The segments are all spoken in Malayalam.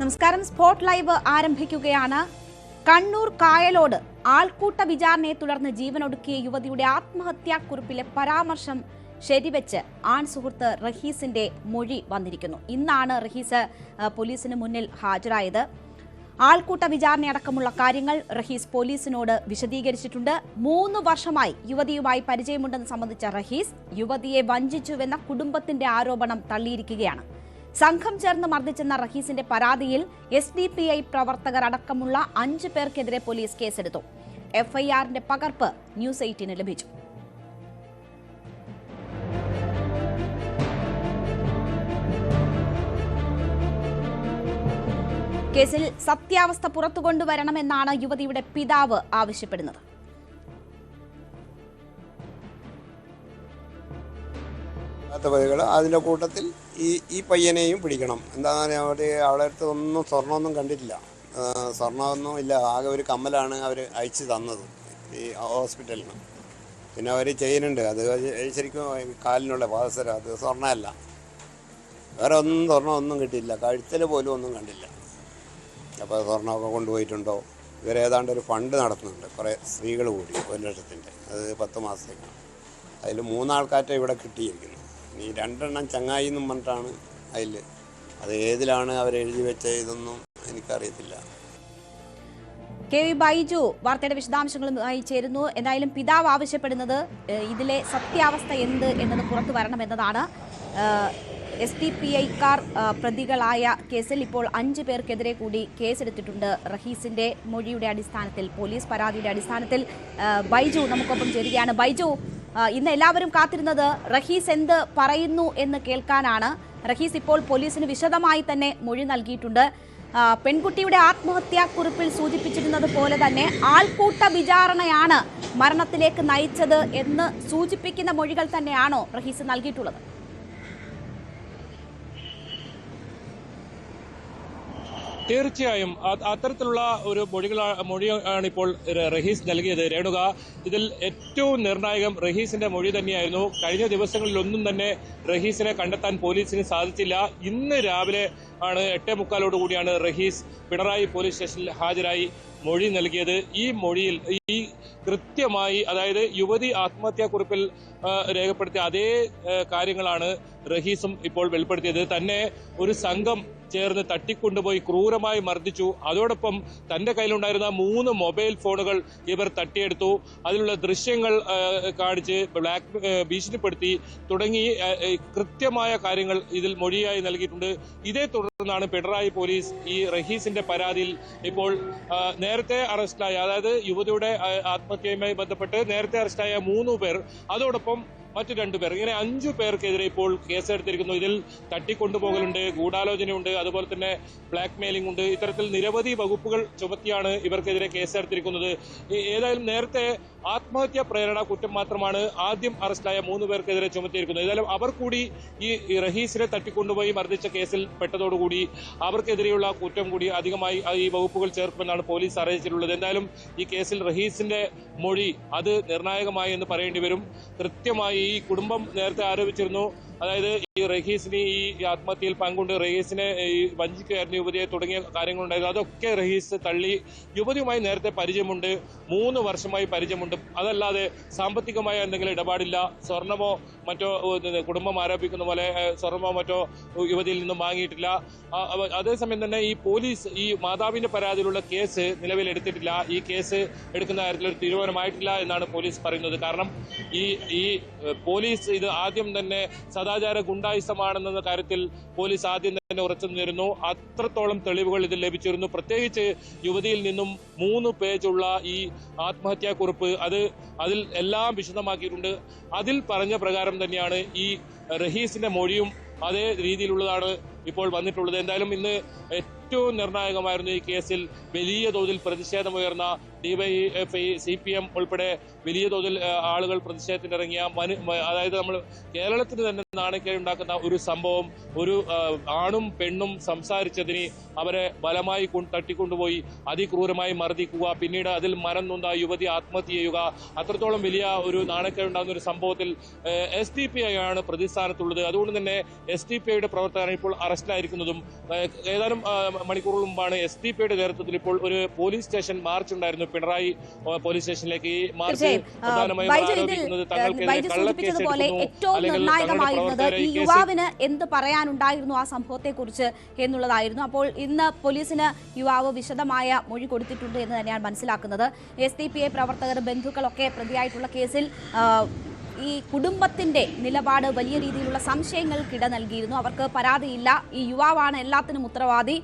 നമസ്കാരം. സ്പോട്ട് ലൈവ് ആരംഭിക്കുകയാണ്. കണ്ണൂർ കായലോട് ആൾക്കൂട്ട വിചാരണയെ തുടർന്ന് ജീവനൊടുക്കിയ യുവതിയുടെ ആത്മഹത്യാക്കുറിപ്പിലെ പരാമർശം ശരിവെച്ച് ആൺ സുഹൃത്ത് റഹീസിന്റെ മൊഴി വന്നിരിക്കുന്നു. ഇന്നാണ് റഹീസ് പോലീസിന് മുന്നിൽ ഹാജരായത്. ആൾക്കൂട്ട വിചാരണയടക്കമുള്ള കാര്യങ്ങൾ റഹീസ് പോലീസിനോട് വിശദീകരിച്ചിട്ടുണ്ട്. മൂന്ന് വർഷമായി യുവതിയുമായി പരിചയമുണ്ടെന്ന് സംബന്ധിച്ച റഹീസ് യുവതിയെ വഞ്ചിച്ചുവെന്ന കുടുംബത്തിന്റെ ആരോപണം തള്ളിയിരിക്കുകയാണ്. സംഘം ചേർന്ന് മർദ്ദിച്ചെന്ന റഹീസിന്റെ പരാതിയിൽ എസ് ഡി പി ഐ പ്രവർത്തകർ അടക്കമുള്ള അഞ്ച് പേർക്കെതിരെ പോലീസ് കേസെടുത്തു. എഫ്ഐആറിന്റെ പകർപ്പ് ന്യൂസ് എയ്റ്റീന് ലഭിച്ചു. കേസിൽ സത്യാവസ്ഥ പുറത്തു കൊണ്ടുവരണമെന്നാണ് യുവതിയുടെ പിതാവ് ആവശ്യപ്പെടുന്നത്. അതിന്റെ കൂട്ടത്തിൽ ഈ ഈ പയ്യനെയും പിടിക്കണം. എന്താണെന്ന് അവർ അവളെ അടുത്ത് ഒന്നും സ്വർണമൊന്നും കണ്ടിട്ടില്ല. സ്വർണമൊന്നും ഇല്ല. ആകെ ഒരു കമ്മലാണ് അവർ അയച്ചു തന്നത് ഈ ഹോസ്പിറ്റലിന്. പിന്നെ അവർ ചെയ്യുന്നുണ്ട്. അത് ശരിക്കും കാലിനുള്ള പാദസരം അത് സ്വർണമല്ല. വേറെ ഒന്നും സ്വർണം ഒന്നും കിട്ടിയില്ല. കഴുത്തിൽ പോലും ഒന്നും കണ്ടില്ല. അപ്പോൾ സ്വർണമൊക്കെ കൊണ്ടുപോയിട്ടുണ്ടോ? ഇവരേതാണ്ട് ഒരു ഫണ്ട് നടത്തുന്നുണ്ട്. കുറേ സ്ത്രീകൾ കൂടി ഒരു ലക്ഷത്തിന്റെ. അത് പത്ത് മാസത്തേക്കാണ്. അതിൽ മൂന്നാൾക്കാറ്റ ഇവിടെ കിട്ടിയിരിക്കുന്നു. ഈ രണ്ടെണ്ണം ചങ്ങായി എന്നും പറഞ്ഞിട്ടാണ് അതിൽ. അത് ഏതിലാണ് അവർ എഴുതി വെച്ച ഇതൊന്നും എനിക്കറിയത്തില്ല. കെ വി ബൈജു വാർത്തയുടെ വിശദാംശങ്ങളുമായി ചേരുന്നു. എന്തായാലും പിതാവ് ആവശ്യപ്പെടുന്നത് ഇതിലെ സത്യാവസ്ഥ എന്ത് എന്നത് പുറത്തു വരണമെന്നതാണ്. എസ് ഡി പി ഐക്കാർ പ്രതികളായ കേസിൽ ഇപ്പോൾ അഞ്ച് പേർക്കെതിരെ കൂടി കേസെടുത്തിട്ടുണ്ട് റഹീസിന്റെ മൊഴിയുടെ അടിസ്ഥാനത്തിൽ പോലീസ് പരാതിയുടെ അടിസ്ഥാനത്തിൽ. ബൈജു നമുക്കൊപ്പം ചേരുകയാണ്. ബൈജു ഇന്ന് എല്ലാവരും കാത്തിരുന്നത് റഹീസ് എന്ത് പറയുന്നു എന്ന് കേൾക്കാനാണ്. റഹീസ് ഇപ്പോൾ പോലീസിന് വിശദമായി തന്നെ മൊഴി നൽകിയിട്ടുണ്ട്. പെൺകുട്ടിയുടെ ആത്മഹത്യാക്കുറിപ്പിൽ സൂചിപ്പിച്ചിരുന്നത് പോലെ തന്നെ ആൾക്കൂട്ട വിചാരണയാണ് മരണത്തിലേക്ക് നയിച്ചത് എന്ന് സൂചിപ്പിക്കുന്ന മൊഴികൾ തന്നെയാണോ റഹീസ് നൽകിയിട്ടുള്ളത്? തീർച്ചയായും അത്തരത്തിലുള്ള ഒരു മൊഴികളാ മൊഴിയാണ് ഇപ്പോൾ റഹീസ് നൽകിയത്. രേണുക ഇതിൽ ഏറ്റവും നിർണായകം റഹീസിന്റെ മൊഴി തന്നെയായിരുന്നു. കഴിഞ്ഞ ദിവസങ്ങളിലൊന്നും തന്നെ റഹീസിനെ കണ്ടെത്താൻ പോലീസിന് സാധിച്ചില്ല. ഇന്ന് രാവിലെ ആണ് എട്ടേ മുക്കാലോട് കൂടിയാണ് റഹീസ് പിണറായി പോലീസ് സ്റ്റേഷനിൽ ഹാജരായി മൊഴി നൽകിയത്. ഈ മൊഴിയിൽ ഈ കൃത്യമായി അതായത് യുവതി ആത്മഹത്യാക്കുറിപ്പിൽ കുറിപ്പിൽ രേഖപ്പെടുത്തിയ അതേ കാര്യങ്ങളാണ് റഹീസും ഇപ്പോൾ വെളിപ്പെടുത്തിയത്. തന്നെ ഒരു സംഘം ചേർന്ന് തട്ടിക്കൊണ്ടുപോയി ക്രൂരമായി മർദ്ദിച്ചു. അതോടൊപ്പം തന്റെ കയ്യിലുണ്ടായിരുന്ന മൂന്ന് മൊബൈൽ ഫോണുകൾ ഇവർ തട്ടിയെടുത്തു. അതിലുള്ള ദൃശ്യങ്ങൾ കാണിച്ച് ബ്ലാക്ക് ഭീഷണിപ്പെടുത്തി തുടങ്ങി കൃത്യമായ കാര്യങ്ങൾ ഇതിൽ മൊഴിയായി നൽകിയിട്ടുണ്ട്. ഇതേ തുടർന്നാണ് പിണറായി പോലീസ് ഈ റഹീസിന്റെ പരാതിയിൽ ഇപ്പോൾ നേരത്തെ അറസ്റ്റിലായ. അതായത് യുവതിയുടെ ആത്മഹത്യയുമായി ബന്ധപ്പെട്ട് നേരത്തെ അറസ്റ്റായ മൂന്ന് പേർ. അതോടൊപ്പം മറ്റു രണ്ടുപേർ. ഇങ്ങനെ അഞ്ചു പേർക്കെതിരെ ഇപ്പോൾ കേസെടുത്തിരിക്കുന്നു. ഇതിൽ തട്ടിക്കൊണ്ടുപോകലുണ്ട് ഗൂഢാലോചനയുണ്ട് അതുപോലെ തന്നെ ബ്ലാക്ക് മെയിലിംഗ് ഉണ്ട്. ഇത്തരത്തിൽ നിരവധി വകുപ്പുകൾ ചുമത്തിയാണ് ഇവർക്കെതിരെ കേസെടുത്തിരിക്കുന്നത്. ഏതായാലും നേരത്തെ ആത്മഹത്യാ പ്രേരണ കുറ്റം മാത്രമാണ് ആദ്യം അറസ്റ്റായ മൂന്ന് പേർക്കെതിരെ ചുമത്തിയിരിക്കുന്നത്. ഏതായാലും അവർ കൂടി ഈ റഹീസിനെ തട്ടിക്കൊണ്ടുപോയി മർദ്ദിച്ച കേസിൽ പെട്ടതോടുകൂടി അവർക്കെതിരെയുള്ള കുറ്റം കൂടി അധികമായി ഈ വകുപ്പുകൾ ചേർക്കുമെന്നാണ് പോലീസ് അറിയിച്ചിട്ടുള്ളത്. എന്തായാലും ഈ കേസിൽ റഹീസിന്റെ മൊഴി അത് നിർണായകമായി എന്ന് പറയേണ്ടി വരും. കൃത്യമായി ഈ കുടുംബം നേരത്തെ ആരോപിച്ചിരുന്നു. അതായത് ഈ റഹീസിന് ഈ ആത്മഹത്യയിൽ പങ്കുണ്ട്. റഹീസിനെ ഈ വഞ്ചിക്കുകയായിരുന്നു യുവതിയെ തുടങ്ങിയ കാര്യങ്ങളുണ്ടായിരുന്നു. അതൊക്കെ റഹീസ് തള്ളി യുവതിയുമായി നേരത്തെ പരിചയമുണ്ട്. മൂന്ന് വർഷമായി പരിചയമുണ്ട്. അതല്ലാതെ സാമ്പത്തികമായ എന്തെങ്കിലും ഇടപാടില്ല. സ്വർണമോ മറ്റോ കുടുംബം ആരോപിക്കുന്ന പോലെ സ്വർണമോ മറ്റോ യുവതിയിൽ നിന്നും വാങ്ങിയിട്ടില്ല. അതേസമയം തന്നെ ഈ പോലീസ് ഈ മാതാവിന്റെ പരാതിയിലുള്ള കേസ് നിലവിൽ എടുത്തിട്ടില്ല. ഈ കേസ് എടുക്കുന്ന കാര്യത്തിൽ ഒരു തീരുമാനമായിട്ടില്ല എന്നാണ് പോലീസ് പറയുന്നത്. കാരണം ഈ ഈ പോലീസ് ഇത് ആദ്യം തന്നെ സദാചാര ഗുണ്ടായുസമാണെന്ന കാര്യത്തിൽ പോലീസ് ആദ്യം തന്നെ ഉറച്ചു നിന്നിരുന്നു. അത്രത്തോളം തെളിവുകൾ ഇതിൽ ലഭിച്ചിരുന്നു. പ്രത്യേകിച്ച് യുവതിയിൽ നിന്നും മൂന്ന് പേജുള്ള ഈ ആത്മഹത്യാക്കുറിപ്പ് അത് അതിൽ എല്ലാം വിശദമാക്കിയിട്ടുണ്ട്. അതിൽ പറഞ്ഞ പ്രകാരം തന്നെയാണ് ഈ റഹീസിന്റെ മൊഴിയും അതേ രീതിയിലുള്ളതാണ് ഇപ്പോൾ വന്നിട്ടുള്ളത്. എന്തായാലും ഇന്ന് ഏറ്റവും നിർണായകമായിരുന്നു ഈ കേസിൽ വലിയ തോതിൽ പ്രതിഷേധമുയർന്ന ഡിവൈഎഫ്ഐ സി പി എം ഉൾപ്പെടെ വലിയ തോതിൽ ആളുകൾ പ്രതിഷേധത്തിനിറങ്ങിയ മനു അതായത് നമ്മൾ കേരളത്തിന് തന്നെ നാണക്കേടുണ്ടാക്കുന്ന ഒരു സംഭവം ഒരു ആണും പെണ്ണും സംസാരിച്ചതിന് അവരെ ബലമായി തട്ടിക്കൊണ്ടുപോയി അതിക്രൂരമായി മർദ്ദിക്കുക പിന്നീട് അതിൽ മരം നൊന്ത യുവതി ആത്മഹത്യ ചെയ്യുക അത്രത്തോളം വലിയ ഒരു നാണക്കേടുണ്ടാകുന്ന ഒരു സംഭവത്തിൽ എസ് ഡി പി ഐ ആണ് പ്രതിസ്ഥാനത്തുള്ളത്. അതുകൊണ്ട് തന്നെ എസ് ഡി പി ഐയുടെ പ്രവർത്തകരാണ് ഇപ്പോൾ അറസ്റ്റിലായിരിക്കുന്നതും ഏതാനും മണിക്കൂറുകൾ മുമ്പാണ് എസ് ഡി പിയുടെ നേതൃത്വത്തിൽ ഇപ്പോൾ ഒരു പോലീസ് സ്റ്റേഷൻ മാർച്ച് ഉണ്ടായിരുന്നു. പിണറായി പോലീസ് സ്റ്റേഷനിലേക്ക് ഈ മാർച്ച് സൂചിപ്പിച്ചതുപോലെ ഏറ്റവും നിർണായകമായിരുന്നത് ഈ യുവാവിന് എന്ത് പറയാനുണ്ടായിരുന്നു ആ സംഭവത്തെക്കുറിച്ച് എന്നുള്ളതായിരുന്നു. അപ്പോൾ ഇന്ന് പോലീസിന് യുവാവ് വിശദമായ മൊഴി കൊടുത്തിട്ടുണ്ട് എന്ന് തന്നെയാണ് മനസ്സിലാക്കുന്നത്. എസ് ഡി പി ഐ പ്രവർത്തകർ ബന്ധുക്കളൊക്കെ പ്രതിയായിട്ടുള്ള കേസിൽ ഈ കുടുംബത്തിന്റെ നിലപാട് വലിയ രീതിയിലുള്ള സംശയങ്ങൾക്കിട നൽകിയിരുന്നു. അവർക്ക് പരാതിയില്ല. ഈ യുവാവാണ് എല്ലാത്തിനും ഉത്തരവാദി.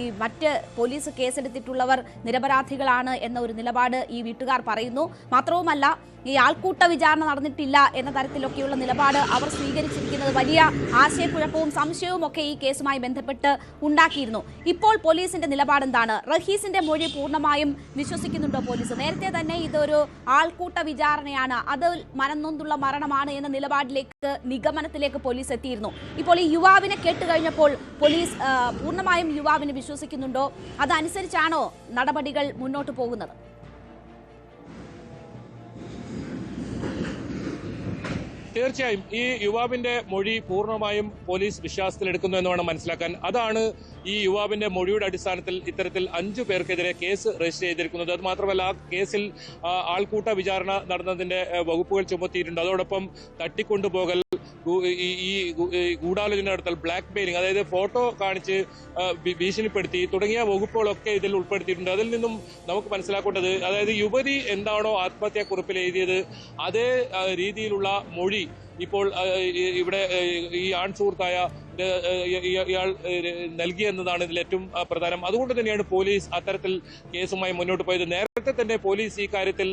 ഈ മറ്റ് പോലീസ് കേസെടുത്തിട്ടുള്ളവർ നിരപരാധികളാണ് എന്ന ഒരു നിലപാട് ഈ വീട്ടുകാർ പറയുന്നു. മാത്രവുമല്ല ഈ ആൾക്കൂട്ട വിചാരണ നടന്നിട്ടില്ല എന്ന തരത്തിലൊക്കെയുള്ള നിലപാട് അവർ സ്വീകരിച്ചിരിക്കുന്നത് വലിയ ആശയക്കുഴപ്പവും സംശയവും ഒക്കെ ഈ കേസുമായി ബന്ധപ്പെട്ട് ഉണ്ടാക്കിയിരുന്നു. ഇപ്പോൾ പോലീസിന്റെ നിലപാട് എന്താണ് റഹീസിന്റെ മൊഴി പൂർണമായും വിശ്വസിക്കുന്നുണ്ടോ പോലീസ്? നേരത്തെ തന്നെ ഇതൊരു ആൾക്കൂട്ട വിചാരണയാണ്. അത് മനംനൊന്തുള്ള മരണമാണ് എന്ന നിലപാടിലേക്ക് നിഗമനത്തിലേക്ക് പോലീസ് എത്തിയിരുന്നു. ഇപ്പോൾ ഈ യുവാവിനെ കേട്ടുകഴിഞ്ഞപ്പോൾ പോലീസ് പൂർണമായും യുവാവിനെ വിശ്വസിക്കുന്നുണ്ടോ? അതനുസരിച്ചാണോ നടപടികൾ മുന്നോട്ട് പോകുന്നത്? തീർച്ചയായും ഈ യുവാവിന്റെ മൊഴി പൂർണമായും പോലീസ് വിശ്വാസത്തിലെടുക്കുന്നു എന്ന് വേണം മനസ്സിലാക്കാൻ. അതാണ് ഈ യുവാവിന്റെ മൊഴിയുടെ അടിസ്ഥാനത്തിൽ ഇത്തരത്തിൽ അഞ്ചു പേർക്കെതിരെ കേസ് രജിസ്റ്റർ ചെയ്തിരിക്കുന്നത്. അത് മാത്രമല്ല ആ കേസിൽ ആൾക്കൂട്ട വിചാരണ നടന്നതിന്റെ വകുപ്പുകൾ ചുമത്തിയിട്ടുണ്ട്. അതോടൊപ്പം തട്ടിക്കൊണ്ടുപോകൽ ഈ ഗൂഢാലോചന നടത്തൽ ബ്ലാക്ക് മെയിലിംഗ് അതായത് ഫോട്ടോ കാണിച്ച് ഭീഷണിപ്പെടുത്തി തുടങ്ങിയ വകുപ്പുകളൊക്കെ ഇതിൽ ഉൾപ്പെടുത്തിയിട്ടുണ്ട്. അതിൽ നിന്നും നമുക്ക് മനസ്സിലാക്കേണ്ടത് അതായത് യുവതി എന്താണോ ആത്മഹത്യാക്കുറിപ്പിൽ എഴുതിയത് അതേ രീതിയിലുള്ള മൊഴി ഇപ്പോൾ ഇവിടെ ഈ ആൺ സുഹൃത്തായ ഇത്, ആ, ഇ- ഇ- ഇയാൾ നൽകിയെന്നതാണ് ഇതിൽ ഏറ്റവും പ്രധാനം. അതുകൊണ്ട് തന്നെയാണ് പോലീസ് അത്തരത്തിൽ കേസുമായി മുന്നോട്ട് പോയത്. നേരത്തെ തന്നെ പോലീസ് ഈ കാര്യത്തിൽ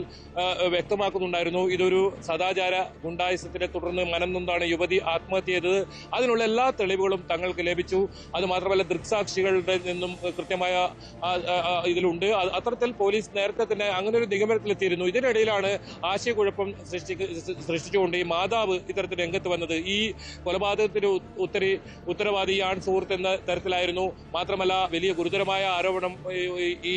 വ്യക്തമാക്കുന്നുണ്ടായിരുന്നു. ഇതൊരു സദാചാര ഗുണ്ടായുസത്തിനെ തുടർന്ന് മനംനൊന്താണ് യുവതി ആത്മഹത്യ ചെയ്തത് അതിനുള്ള എല്ലാ തെളിവുകളും തങ്ങൾക്ക് ലഭിച്ചു. അത് മാത്രമല്ല ദൃക്സാക്ഷികളുടെ നിന്നും കൃത്യമായ ഇതിലുണ്ട്. അത് അത്തരത്തിൽ പോലീസ് നേരത്തെ തന്നെ അങ്ങനെ ഒരു നിഗമനത്തിലെത്തിയിരുന്നു. ഇതിനിടയിലാണ് ആശയക്കുഴപ്പം സൃഷ്ടി സൃഷ്ടിച്ചുകൊണ്ട് ഈ മാതാവ് ഇത്തരത്തിൽ രംഗത്ത് വന്നത്. ഈ കൊലപാതകത്തിന് ഉത്തരി ഉത്തരവാദി ആൺ സുഹൃത്ത് എന്ന തരത്തിലായിരുന്നു. മാത്രമല്ല വലിയ ഗുരുതരമായ ആരോപണം ഈ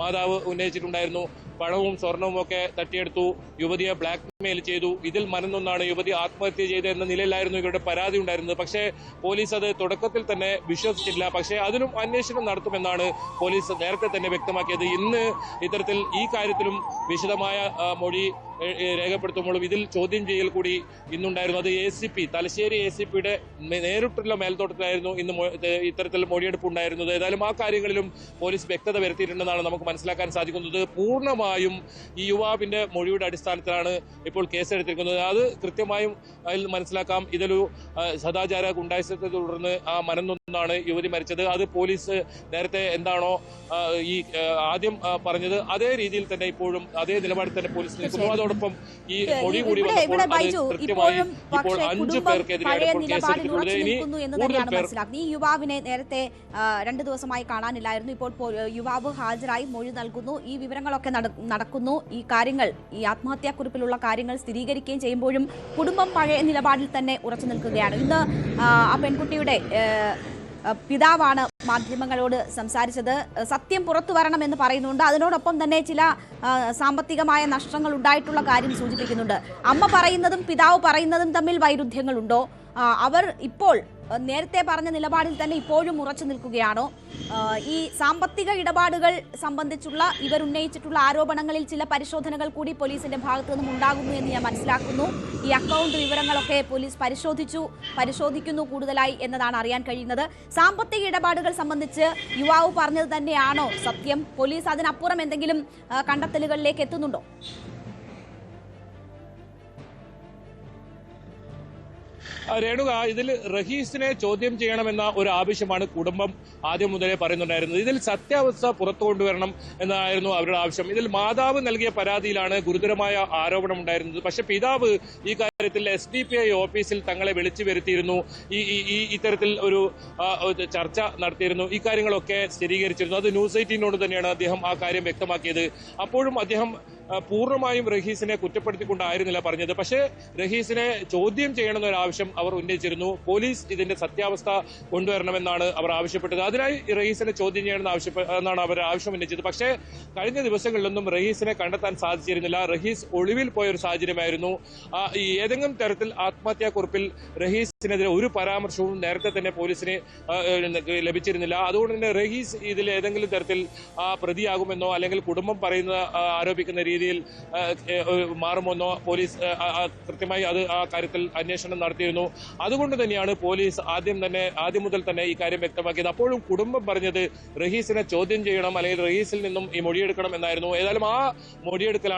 മാതാവ് ഉന്നയിച്ചിട്ടുണ്ടായിരുന്നു. പണവും സ്വർണവും ഒക്കെ തട്ടിയെടുത്തു യുവതിയെ ബ്ലാക്ക് മെയിൽ ചെയ്തു. ഇതിൽ മരുന്നൊന്നാണ് യുവതി ആത്മഹത്യ ചെയ്ത എന്ന നിലയിലായിരുന്നു ഇവരുടെ പരാതി ഉണ്ടായിരുന്നത്. പക്ഷേ പോലീസ് അത് തുടക്കത്തിൽ തന്നെ വിശ്വസിച്ചില്ല പക്ഷേ അതിനും അന്വേഷണം നടത്തുമെന്നാണ് പോലീസ് നേരത്തെ തന്നെ വ്യക്തമാക്കിയത്. ഇന്ന് ഇത്തരത്തിൽ ഈ കാര്യത്തിലും വിശദമായ മൊഴി രേഖപ്പെടുത്തുമ്പോഴും ഇതിൽ ചോദ്യം ചെയ്യൽ കൂടി ഇന്നുണ്ടായിരുന്നു. അത് A C P Thalassery A C പിയുടെ നേരിട്ടുള്ള മേൽത്തോട്ടത്തിലായിരുന്നു ഇന്ന് ഇത്തരത്തിൽ മൊഴിയെടുപ്പ് ഉണ്ടായിരുന്നത് ഏതായാലും ആ കാര്യങ്ങളിലും പോലീസ് വ്യക്തത വരുത്തിയിട്ടുണ്ടെന്നാണ് നമുക്ക് മനസ്സിലാക്കാൻ സാധിക്കുന്നത്. പൂർണമായും ഈ യുവാവിന്റെ മൊഴിയുടെ അടിസ്ഥാനത്തിലാണ് ഇപ്പോൾ കേസെടുത്തിരിക്കുന്നത്. അത് കൃത്യമായും അതിൽ മനസ്സിലാക്കാം. ഇതൊരു സദാചാര ഗുണ്ടായുസത്തെ തുടർന്ന് ആ മനന്നൊന്നാണ് യുവതി മരിച്ചത്. അത് പോലീസ് നേരത്തെ എന്താണോ ഈ ആദ്യം പറഞ്ഞത്. അതേ രീതിയിൽ തന്നെ ഇപ്പോഴും അതേ നിലപാടിൽ തന്നെ പോലീസ് നിൽക്കുന്നു. അതോടൊപ്പം ഈ മൊഴി കൂടി വന്നപ്പോൾ അത് കൃത്യമായി ഇപ്പോൾ അഞ്ചു പേർക്കെതിരെ പേർക്കെതിരെയാണ് പഴയ ഇപ്പോൾ നിലപാടിൽ കേസെടുത്തിട്ടുള്ളത് ഉറച്ചു ഇനി കൂടുതൽ പേർ ഈ യുവാവിനെ നേരത്തെ രണ്ടു ദിവസമായി കാണാനില്ലായിരുന്നു. ഇപ്പോൾ യുവാവ് ഹാജരായി മൊഴി നൽകുന്നു. ഈ വിവരങ്ങളൊക്കെ നടക്കുന്നു. ഈ കാര്യങ്ങൾ ഈ ആത്മഹത്യാക്കുറിപ്പിലുള്ള കാര്യങ്ങൾ സ്ഥിരീകരിക്കുകയും ചെയ്യുമ്പോഴും കുടുംബം പഴയ നിലപാടിൽ തന്നെ ഉറച്ചു നിൽക്കുകയാണ്. ഇന്ന് ആ പെൺകുട്ടിയുടെ പിതാവാണ് മാധ്യമങ്ങളോട് സംസാരിച്ചത്. സത്യം പുറത്തു വരണമെന്ന് പറയുന്നുണ്ട്. അതിനോടൊപ്പം തന്നെ ചില സാമ്പത്തികമായ നഷ്ടങ്ങൾ ഉണ്ടായിട്ടുള്ള കാര്യം സൂചിപ്പിക്കുന്നുണ്ട്. അമ്മ പറയുന്നതും പിതാവ് പറയുന്നതും തമ്മിൽ വൈരുദ്ധ്യങ്ങളുണ്ടോ? അവർ ഇപ്പോൾ നേരത്തെ പറഞ്ഞ നിലപാടിൽ തന്നെ ഇപ്പോഴും ഉറച്ചു നിൽക്കുകയാണോ? ഈ സാമ്പത്തിക ഇടപാടുകൾ സംബന്ധിച്ചുള്ള ഇവർ ഉന്നയിച്ചിട്ടുള്ള ആരോപണങ്ങളിൽ ചില പരിശോധനകൾ കൂടി പോലീസിന്റെ ഭാഗത്തു നിന്നും ഉണ്ടാകുന്നു എന്ന് ഞാൻ മനസ്സിലാക്കുന്നു. ഈ അക്കൗണ്ട് വിവരങ്ങളൊക്കെ പോലീസ് പരിശോധിച്ചു പരിശോധിക്കുന്നു കൂടുതലായി എന്നതാണ് അറിയാൻ കഴിയുന്നത്. സാമ്പത്തിക ഇടപാടുകൾ സംബന്ധിച്ച് യുവാവ് പറഞ്ഞത് തന്നെയാണോ സത്യം? പോലീസ് അതിനപ്പുറം എന്തെങ്കിലും കണ്ടെത്തലുകളിലേക്ക് എത്തുന്നുണ്ടോ? രേണുക ഇതിൽ റഹീസിനെ ചോദ്യം ചെയ്യണമെന്ന ഒരു ആവശ്യമാണ് കുടുംബം ആദ്യം മുതലേ പറയുന്നുണ്ടായിരുന്നത്. ഇതിൽ സത്യാവസ്ഥ പുറത്തു കൊണ്ടുവരണം എന്നായിരുന്നു അവരുടെ ആവശ്യം. ഇതിൽ മാതാവ് നൽകിയ പരാതിയിലാണ് ഗുരുതരമായ ആരോപണം ഉണ്ടായിരുന്നത്. പക്ഷെ പിതാവ് ഈ കാര്യത്തിൽ എസ് ഡി പി ഐ ഓഫീസിൽ തങ്ങളെ വിളിച്ചു വരുത്തിയിരുന്നു. ഈ ഈ- ഇത്തരത്തിൽ ഒരു ചർച്ച നടത്തിയിരുന്നു. ഈ കാര്യങ്ങളൊക്കെ സ്ഥിരീകരിച്ചിരുന്നു. അത് ന്യൂസ് എയ്റ്റീനോട് തന്നെയാണ് അദ്ദേഹം ആ കാര്യം വ്യക്തമാക്കിയത്. അപ്പോഴും അദ്ദേഹം പൂർണമായും റഹീസിനെ കുറ്റപ്പെടുത്തിക്കൊണ്ടായിരുന്നില്ല പറഞ്ഞത്. പക്ഷേ റഹീസിനെ ചോദ്യം ചെയ്യണമെന്നൊരാവശ്യം അവർ ഉന്നയിച്ചിരുന്നു. പോലീസ് ഇതിന്റെ സത്യാവസ്ഥ കൊണ്ടുവരണമെന്നാണ് അവർ ആവശ്യപ്പെട്ടത്. അതിനായി റഹീസിനെ ചോദ്യം ചെയ്യണമെന്ന് എന്നാണ് അവർ ആവശ്യം ഉന്നയിച്ചത്. പക്ഷേ കഴിഞ്ഞ ദിവസങ്ങളിലൊന്നും റഹീസിനെ കണ്ടെത്താൻ സാധിച്ചിരുന്നില്ല. റഹീസ് ഒളിവിൽ പോയ ഒരു സാഹചര്യമായിരുന്നു. ഏതെങ്കിലും തരത്തിൽ ആത്മഹത്യാക്കുറിപ്പിൽ റഹീസിനെതിരെ ഒരു പരാമർശവും നേരത്തെ തന്നെ പോലീസിന് ലഭിച്ചിരുന്നില്ല. അതുകൊണ്ട് തന്നെ റഹീസ് ഇതിൽ ഏതെങ്കിലും തരത്തിൽ പ്രതിയാകുമെന്നോ അല്ലെങ്കിൽ കുടുംബം പറയുന്ന ആരോപിക്കുന്ന ആരോപിക്കുന്ന രീതിയിൽ മാറുമെന്നോ പോലീസ് കൃത്യമായി അത് ആ കാര്യത്തിൽ അന്വേഷണം നടത്തിയിരുന്നു. അതുകൊണ്ട് തന്നെയാണ് പോലീസ് ആദ്യം തന്നെ ആദ്യം മുതൽ തന്നെ ഈ കാര്യം വ്യക്തമാക്കിയത്. അപ്പോഴും കുടുംബം പറഞ്ഞത് റഹീസിനെ ചോദ്യം ചെയ്യണം അല്ലെങ്കിൽ റഹീസിൽ നിന്നും ഈ മൊഴിയെടുക്കണം എന്നായിരുന്നു. ഏതായാലും ആ മൊഴിയെടുക്കലാണ്